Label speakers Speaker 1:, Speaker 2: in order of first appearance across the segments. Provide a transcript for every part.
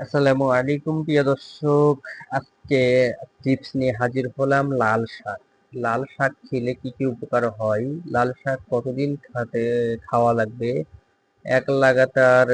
Speaker 1: আসসালামু আলাইকুম, প্রিয় দর্শক। আজকে টিপস নিয়ে হাজির হলাম লাল শাক। লাল শাক খেলে কি কি উপকার হয়? লাল শাক কতদিন খাতে, খাওয়া লাগবে? এক লাগাতার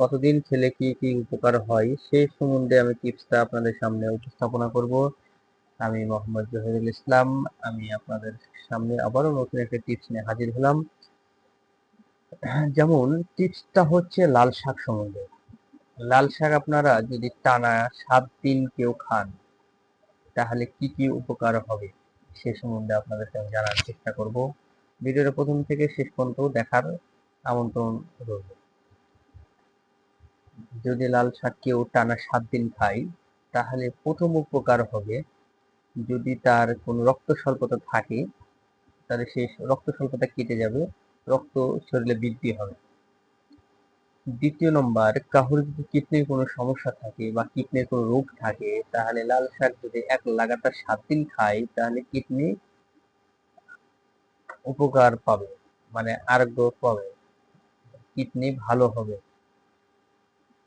Speaker 1: কতদিন খেলে কি কি উপকার হয়? সেই সম্বন্ধে আমি টিপসটা আপনাদের সামনে উপস্থাপনা করব। আমি মোহাম্মদ জহিরুল ইসলাম। আমি আপনাদের সামনে আবারও নতুন একটা টিপস নিয়ে হাজির হলাম। যেমন টিপসটা হচ্ছে লাল শাক সম্বন্ধে। লাল শাক আপনারা যদি টানা সাত দিন কেউ খান, তাহলে কি কি উপকার হবে সে সম্বন্ধে আপনাদের আমি জানার চেষ্টা করব। ভিডিওটা প্রথম থেকে শেষ পর্যন্ত দেখার আমন্ত্রণ রইল। যদি লাল শাক কেউ টানা সাত দিন খায়, তাহলে প্রথম উপকার হবে যদি তার কোনো রক্ত স্বল্পতা থাকে, তাহলে সেই রক্ত স্বল্পতা কেটে যাবে, রক্ত শরীরে বৃদ্ধি হবে। দ্বিতীয় নম্বর, কাহুর যদি কিডনির কোনো সমস্যা থাকে বা কিডনির কোনো রোগ থাকে, তাহলে লাল শাক যদি এক লাগাতার সাত দিন খায়, তাহলে কিডনি উপকার পাবে মানে আরোগ্য পাবে, কিডনি ভালো হবে।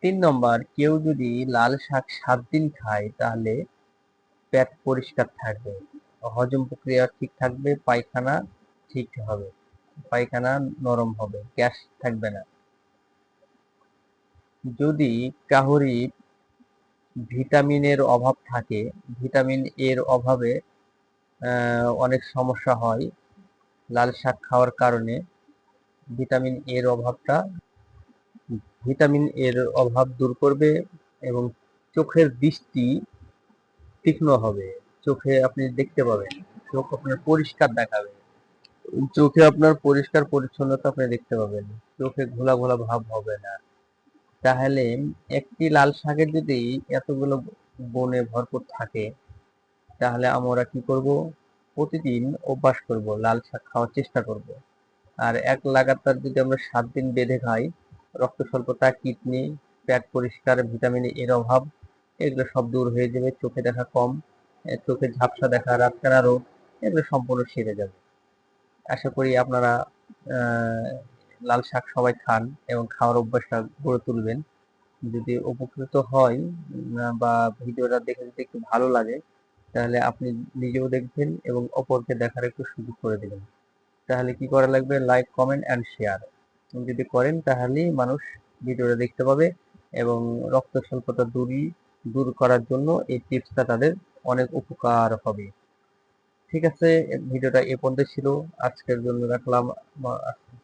Speaker 1: তিন নম্বর, কেউ যদি লাল শাক সাত দিন খায়, তাহলে পেট পরিষ্কার থাকবে, হজম প্রক্রিয়া ঠিক থাকবে, পায়খানা ঠিক হবে, পায়খানা নরম হবে, গ্যাস থাকবে না। যদি কাহরি ভিটামিনের অভাব থাকে, ভিটামিন এর অভাবে অনেক সমস্যা হয় লাল শাক খাওয়ার কারণে, ভিটামিন এর অভাবটা ভিটামিন এর অভাব দূর করবে এবং চোখের দৃষ্টি তীক্ষ্ণ হবে। চোখে আপনি দেখতে পাবেন, চোখ আপনার পরিষ্কার দেখাবে। চোখে আপনার পরিষ্কার পরিচ্ছন্নতা আপনি দেখতে পাবেন। চোখে ঘোলা ঘোলা ভাব হবে না। তাহলে একটি লাল শাকের যদি এতগুলো বনে ভরপুর থাকে, তাহলে আমরা কি করব? প্রতিদিন অভ্যাস করব, লাল শাক খাওয়ার চেষ্টা করব। আর এক লাগাতার যদি আমরা সাত দিন বেঁধে খাই, রক্ত স্বল্পতা, কিডনি, পেট পরিষ্কার, ভিটামিন এর অভাব, এগুলো সব দূর হয়ে যাবে, চোখে দেখা কম চোখে ঝাপসা দেখা, রাতকানা রোগ, এগুলো সম্পূর্ণ সেরে যাবে। আশা করি আপনারা লাল শাক সবাই খান এবং খাওয়ার অভ্যাসটা গড়ে তুলবেন। যদি উপকৃত হয় বা ভিডিওটা দেখে যদি একটু ভালো লাগে, তাহলে আপনি নিজেও দেখবেন এবং অপরকে দেখার একটু সুযোগ করে দেবেন। তাহলে কি করা লাগবে? লাইক কমেন্ট অ্যান্ড শেয়ার যদি করেন, তাহলেই মানুষ ভিডিওটা দেখতে পাবে এবং রক্ত স্বল্পতা দূরই দূর করার জন্য এই টিপসটা তাদের অনেক উপকার হবে। ঠিক আছে, ভিডিওটা এ পর্যন্ত ছিল। আজকের জন্য রাখলাম।